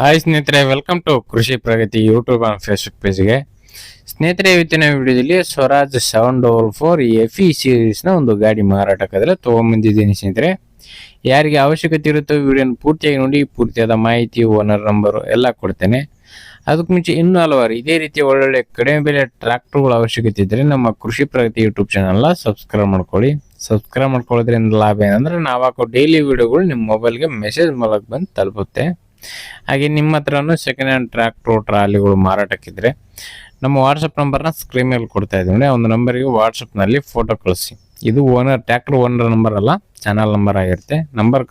Hi ಸ್ನೇಹಿತರೆ welcome to Krishi Pragati YouTube and Facebook ಪೇಜ್ಗೆ ಸ್ನೇಹಿತರೆ, ಇವತ್ತಿನ ವಿಡಿಯೋದಲ್ಲಿ Swaraj seven double four F E ಸೀರೀಸ್ನ ಒಂದು ಗಾಡಿ ಮಾರಾಟಕ್ಕಾದ್ರೆ ತೊಗೊಂಬಂದಿದ್ದೀನಿ ಸ್ನೇಹಿತರೆ. ಯಾರಿಗೆ ಅವಶ್ಯಕತೆ ಇರುತ್ತೋ ವಿಡಿಯೋನ ಪೂರ್ತಿಯಾಗಿ ನೋಡಿ, ಪೂರ್ತಿಯಾದ ಮಾಹಿತಿ ಓನರ್ ನಂಬರು ಎಲ್ಲ ಕೊಡ್ತೇನೆ. ಅದಕ್ಕೆ ಮುಂಚೆ ಇನ್ನೂ ಹಲವಾರು ಇದೇ ರೀತಿ ಒಳ್ಳೊಳ್ಳೆ ಕಡಿಮೆ ಬೆಲೆ ಟ್ರ್ಯಾಕ್ಟರ್ಗಳ ಅವಶ್ಯಕತೆ ಇದ್ದರೆ ನಮ್ಮ ಕೃಷಿ ಪ್ರಗತಿ ಯೂಟ್ಯೂಬ್ ಚಾನಲ್ನ ಸಬ್ಸ್ಕ್ರೈಬ್ ಮಾಡ್ಕೊಳ್ಳಿ. ಸಬ್ಸ್ಕ್ರೈಬ್ ಮಾಡ್ಕೊಳ್ಳೋದ್ರಿಂದ ಲಾಭ ಏನಂದ್ರೆ ನಾವು ಹಾಕೋ ಡೈಲಿ ವಿಡಿಯೋಗಳು ನಿಮ್ಮ ಮೊಬೈಲ್ಗೆ ಮೆಸೇಜ್ ಮೂಲಕ ಬಂದು ತಲುಪುತ್ತೆ. ಹಾಗೆ ನಿಮ್ಮ ಹತ್ರನೂ ಸೆಕೆಂಡ್ ಹ್ಯಾಂಡ್ ಟ್ರ್ಯಾಕ್ಟ್ರು ಟ್ರಾಲಿಗಳು ಮಾರಾಟಕ್ಕಿದ್ರೆ ನಮ್ಮ ವಾಟ್ಸಪ್ ನಂಬರ್ನ ಸ್ಕ್ರೀನ್ ಮೇಲೆ ಕೊಡ್ತಾ ಇದ್ದೀವಿ ಆ ಒಂದು ನಂಬರಿಗೆ ವಾಟ್ಸಪ್ನಲ್ಲಿ ಫೋಟೋ ಕಳಿಸಿ. ಇದು ಓನರ್ ಟ್ರ್ಯಾಕ್ಟರ್ ಓನರ್ ನಂಬರ್ ಅಲ್ಲ ಚಾನಲ್ ನಂಬರ್ ಆಗಿರುತ್ತೆ. ನಂಬರ್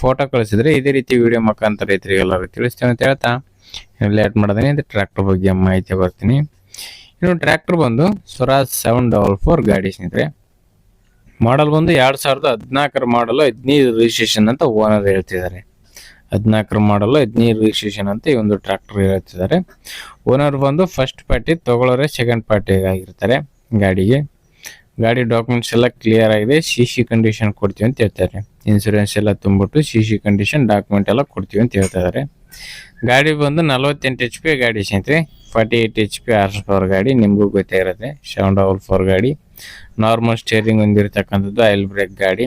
ಫೋಟೋ ಕಳಿಸಿದ್ರೆ ಇದೇ ರೀತಿ ವಿಡಿಯೋ ಮುಖಾಂತರ ರೈತರಿಗೆಲ್ಲರೂ ತಿಳಿಸ್ತೀವಿ ಅಂತ ಹೇಳ್ತಾ. ಲೇಟ್ ಮಾಡಿದೀನಿ ಇದು ಟ್ರ್ಯಾಕ್ಟರ್ ಬಗ್ಗೆ ಮಾಹಿತಿ ಬರ್ತೀನಿ. ಇನ್ನು ಟ್ರ್ಯಾಕ್ಟರ್ ಬಂದು ಸ್ವರಾಜ್ ಸೆವೆನ್ ಡಬಲ್ ಫೋರ್ ಗಾಡಿ ಸ್ನೇಹಿತರೆ. ಮಾಡಲ್ ಬಂದು ಎರಡು ಸಾವಿರದ ಹದಿನಾಲ್ಕರ ಮಾಡಲು ಹದಿನೈದು ರಿಜಿಸ್ಟ್ರೇಷನ್ ಅಂತ ಓನರ್ ಹೇಳ್ತಿದ್ದಾರೆ. ಹದಿನಾಲ್ಕರ ಮಾಡಲು ಹದಿನೈದು ರಿಜಿಸ್ಟ್ರೇಷನ್ ಅಂತ ಈ ಒಂದು ಟ್ರ್ಯಾಕ್ಟರ್ ಹೇಳ್ತಿದ್ದಾರೆ. ಓನರ್ ಬಂದು ಫಸ್ಟ್ ಪಾರ್ಟಿ ತಗೊಳ್ಳೋರೆ ಸೆಕೆಂಡ್ ಪಾರ್ಟಿ ಆಗಿರ್ತಾರೆ ಗಾಡಿಗೆ. ಗಾಡಿ ಡಾಕ್ಯುಮೆಂಟ್ಸ್ ಎಲ್ಲ ಕ್ಲಿಯರ್ ಆಗಿದೆ ಸಿ ಸಿ ಕಂಡೀಷನ್ ಕೊಡ್ತೀವಿ ಅಂತ ಹೇಳ್ತಾರೆ. ಇನ್ಸೂರೆನ್ಸ್ ಎಲ್ಲ ತುಂಬಿಟ್ಟು ಸಿ ಸಿ ಕಂಡೀಷನ್ ಡಾಕ್ಯುಮೆಂಟ್ ಎಲ್ಲ ಕೊಡ್ತೀವಿ ಅಂತ ಹೇಳ್ತಾ ಇದ್ದಾರೆ. ಗಾಡಿ ಬಂದು ನಲವತ್ತೆಂಟು ಎಚ್ ಪಿ ಗಾಡಿ ಸ್ನೇಹಿತರೆ. Forty eight HP R power power ಗಾಡಿ, ನಿಮಗೂ ಗೊತ್ತೇ ಇರುತ್ತೆ. ಸೆವೆನ್ ಡಬಲ್ ಫೋರ್ ಗಾಡಿ. ನಾರ್ಮಲ್ ಸ್ಟೇರಿಂಗ್ ಹೊಂದಿರತಕ್ಕಂಥದ್ದು ಆಯಿಲ್ ಬ್ರೇಕ್ ಗಾಡಿ.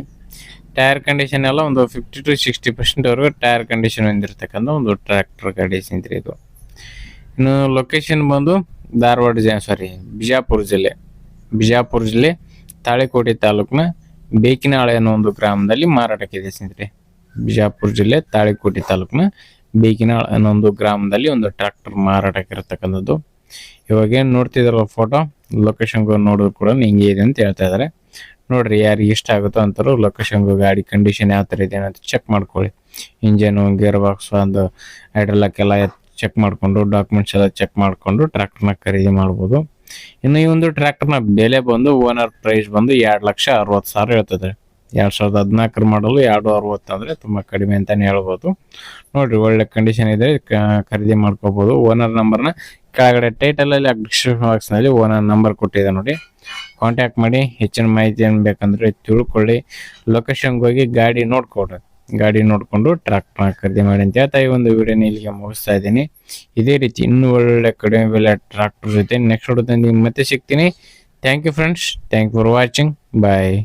ಟೈರ್ ಕಂಡೀಷನ್ ಎಲ್ಲ ಒಂದು ಫಿಫ್ಟಿ ಟು ಸಿಕ್ಸ್ಟಿ ಪರ್ಸೆಂಟ್ವರೆಗೂ ಟೈರ್ ಕಂಡೀಷನ್ ಹೊಂದಿರತಕ್ಕಂಥ ಒಂದು ಟ್ರ್ಯಾಕ್ಟರ್ ಗಾಡಿ ಸ್ನೇಹಿತರೆ ಇದು. ಇನ್ನು ಲೊಕೇಶನ್ ಬಂದು ಧಾರವಾಡ ಜ ಸಾರಿ ಬಿಜಾಪುರ ಜಿಲ್ಲೆ. ಬಿಜಾಪುರ ಜಿಲ್ಲೆ ತಾಳಿಕೋಟೆ ತಾಲೂಕಿನ ಬೇಕಿನಾಳೆ ಅನ್ನೋ ಒಂದು ಗ್ರಾಮದಲ್ಲಿ ಮಾರಾಟಕ್ಕಿದೆ ಸ್ನೇಹಿತರೆ. ಬಿಜಾಪುರ ಜಿಲ್ಲೆ ತಾಳಿಕೋಟೆ ತಾಲೂಕಿನ ಬೇಕಿನಾಳ ಅನ್ನೋ ಒಂದು ಗ್ರಾಮದಲ್ಲಿ ಒಂದು ಟ್ರ್ಯಾಕ್ಟರ್ ಮಾರಾಟಕ್ಕಿರತಕ್ಕಂಥದ್ದು ಇವಾಗ ಏನು ಫೋಟೋ ಲೊಕೇಶನ್ ನೋಡಿದ್ರು ಕೂಡ ಹಿಂಗೆ ಇದೆ ಅಂತ ಹೇಳ್ತಾ ಇದ್ದಾರೆ. ನೋಡ್ರಿ ಯಾರಿಗೆ ಇಷ್ಟ ಆಗುತ್ತೋ ಅಂತಾರು ಲೊಕೇಶನ್ ಗಾಡಿ ಕಂಡೀಷನ್ ಯಾವ ಥರ ಇದೆ ಅಂತ ಚೆಕ್ ಮಾಡ್ಕೊಳ್ಳಿ. ಇಂಜನು ಗೇರ್ ಬಾಕ್ಸ್ ಒಂದು ಹೈಡ್ರಲಕ್ಕೆಲ್ಲ ಚೆಕ್ ಮಾಡಿಕೊಂಡು ಡಾಕ್ಯುಮೆಂಟ್ಸ್ ಎಲ್ಲ ಚೆಕ್ ಮಾಡಿಕೊಂಡು ಟ್ರ್ಯಾಕ್ಟರ್ನ ಖರೀದಿ ಮಾಡ್ಬೋದು. ಇನ್ನು ಈ ಒಂದು ಟ್ರ್ಯಾಕ್ಟರ್ನ ಬೆಲೆ ಬಂದು ಓನರ್ ಪ್ರೈಸ್ ಬಂದು ಎರಡು ಲಕ್ಷ ಅರವತ್ತು ಸಾವಿರ ಹೇಳ್ತದೆ. ಎರಡು ಸಾವಿರದ ಹದಿನಾಲ್ಕರ ಮಾಡಲು ಎರಡು ಅರವತ್ತು ಅಂದರೆ ತುಂಬ ಕಡಿಮೆ ಅಂತಲೇ ಹೇಳ್ಬೋದು. ನೋಡಿರಿ ಒಳ್ಳೆ ಕಂಡೀಷನ್ ಇದೆ ಖರೀದಿ ಮಾಡ್ಕೋಬೋದು. ಓನರ್ ನಂಬರ್ನ ಕೆಳಗಡೆ ಟೈಟಲಲ್ಲಿ ಡಿಸ್ಕ್ರಿಪ್ಷನ್ ಬಾಕ್ಸ್ನಲ್ಲಿ ಓನರ್ ನಂಬರ್ ಕೊಟ್ಟಿದೆ ನೋಡಿ. ಕಾಂಟ್ಯಾಕ್ಟ್ ಮಾಡಿ, ಹೆಚ್ಚಿನ ಮಾಹಿತಿ ಏನು ಬೇಕಂದ್ರೆ ತಿಳ್ಕೊಳ್ಳಿ. ಲೊಕೇಶನ್ಗೆ ಹೋಗಿ ಗಾಡಿ ನೋಡ್ಕೊಡ್ರಿ ಗಾಡಿ ನೋಡಿಕೊಂಡು ಟ್ರಾಕ್ ಖರೀದಿ ಮಾಡಿ ಅಂತ ಹೇಳ್ತಾ ಈ ಒಂದು ವಿಡಿಯೋನ ಇಲ್ಲಿಗೆ ಮುಗಿಸ್ತಾ ಇದ್ದೀನಿ. ಇದೇ ರೀತಿ ಇನ್ನೂ ಒಳ್ಳೆ ಕಡಿಮೆ ಬೆಲೆ ಟ್ರ್ಯಾಕ್ಟರ್ ಜೊತೆ ನೆಕ್ಸ್ಟ್ ಹೊಡೆದ ಮತ್ತೆ ಸಿಗ್ತೀನಿ. Thank you friends thank for watching bye